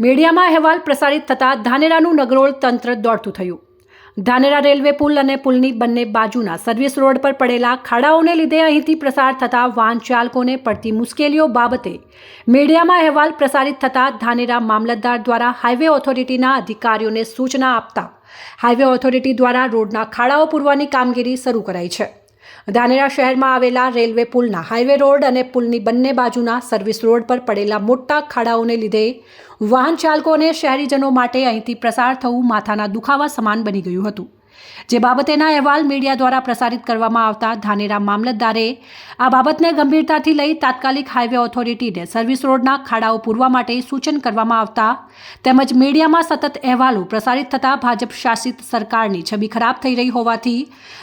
મીડિયામાં અહેવાલ પ્રસારિત થતાં ધાનેરાનું નગરોળ તંત્ર દોડતું થયું. ધાનેરા રેલવે પુલ અને પુલની બંને બાજુના સર્વિસ રોડ પર પડેલા ખાડાઓને લીધે અહીંથી પ્રસાર થતા વાહન ચાલકોને પડતી મુશ્કેલીઓ બાબતે મીડિયામાં અહેવાલ પ્રસારિત થતાં ધાનેરા મામલતદાર દ્વારા હાઈવે ઓથોરિટીના અધિકારીઓને સૂચના આપતા હાઈવે ઓથોરિટી દ્વારા રોડના ખાડાઓ પૂરવાની કામગીરી શરૂ કરાઈ છે. ધાનેરા શહેરમાં આવેલા રેલવે પુલના હાઈવે રોડ અને પુલની બંને બાજુના સર્વિસ રોડ પર પડેલા મોટા ખાડાઓને લીધે વાહન ચાલકો અને શહેરીજનો માટે અહીંથી પ્રસાર થવું માથાના દુખાવા સમાન બની ગયું હતું. જે બાબતેના અહેવાલ મીડિયા દ્વારા પ્રસારિત કરવામાં આવતા ધાનેરા મામલતદારે આ બાબતને ગંભીરતાથી લઈ તાત્કાલિક હાઈવે ઓથોરિટીને સર્વિસ રોડના ખાડાઓ પૂરવા માટે સૂચન કરવામાં આવતા તેમજ મીડિયામાં સતત અહેવાલો પ્રસારિત થતા ભાજપ શાસિત સરકારની છબી ખરાબ થઈ રહી હોવાથી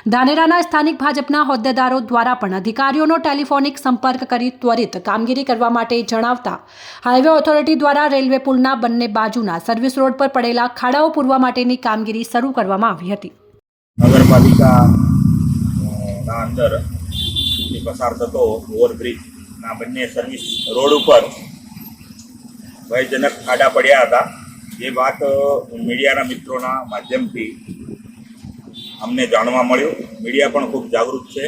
ધાનેરાના સ્થાનિક ભાજપના હોદ્દેદારો દ્વારા પણ અધિકારીઓનો ટેલિફોનિક સંપર્ક કરી ત્વરિત કામગીરી કરવા માટે જણાવતા હાઈવે ઓથોરિટી દ્વારા રેલવે પુલના બંને બાજુના સર્વિસ રોડ પર પડેલા ખાડાઓ પૂરવા માટેની કામગીરી શરૂ કરવામાં આવી હતી. નગરપાલિકા ના અંદર પસાર થતો ઓવરબ્રિજના બંને સર્વિસ રોડ ઉપર ભયજનક ખાડા પડ્યા હતા. એ વાત મીડિયાના મિત્રોના માધ્યમથી અમને જાણવા મળ્યું. મીડિયા પણ ખૂબ જાગૃત છે.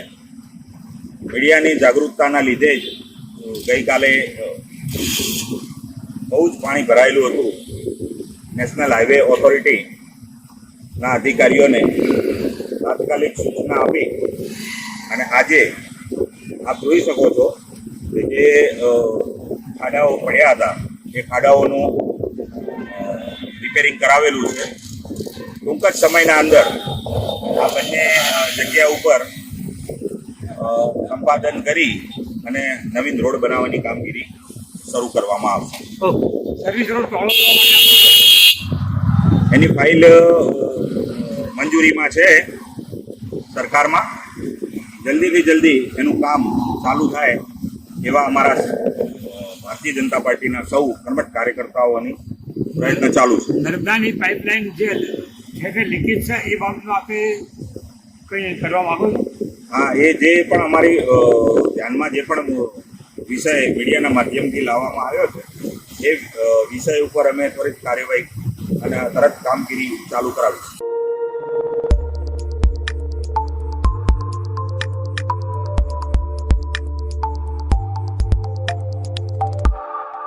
મીડિયાની જાગૃતતાના લીધે જ ગઈકાલે બહુ જ પાણી ભરાયેલું હતું. નેશનલ હાઈવે ઓથોરિટીના અધિકારીઓને તાત્કાલિક સૂચના આપી. અને આજે આપ જોઈ શકો છો કે જે ખાડાઓ પડ્યા હતા એ ખાડાઓનું રિપેરિંગ કરાવેલું છે ટૂંક જ સમયના અંદર આ બંને જગ્યા ઉપર સંપાદન કરી અને નવીન રોડ બનાવવાની કામગીરી શરૂ કરવામાં આવશે. સર્વિસ રોડ એની ફાઇલ મંજૂરીમાં છે. સરકારમાં જલ્દીથી જલ્દી એનું કામ ચાલુ થાય એવા અમારા ભારતીય જનતા પાર્ટીના સૌ કર્મઠ કાર્યકર્તાઓની પ્રયત્ન ચાલુ છે. નર્મદાની પાઇપલાઇન જે છે કે લીકેજ છે એ બાબતમાં આપે કંઈ કરવા માંગો? હા એ જે પણ અમારી ધ્યાનમાં જે પણ વિષય મીડિયાના માધ્યમથી લાવવામાં આવ્યો છે એ વિષય ઉપર અમે ત્વરિત કાર્યવાહી અને તરત કામગીરી ચાલુ કરાવીશું.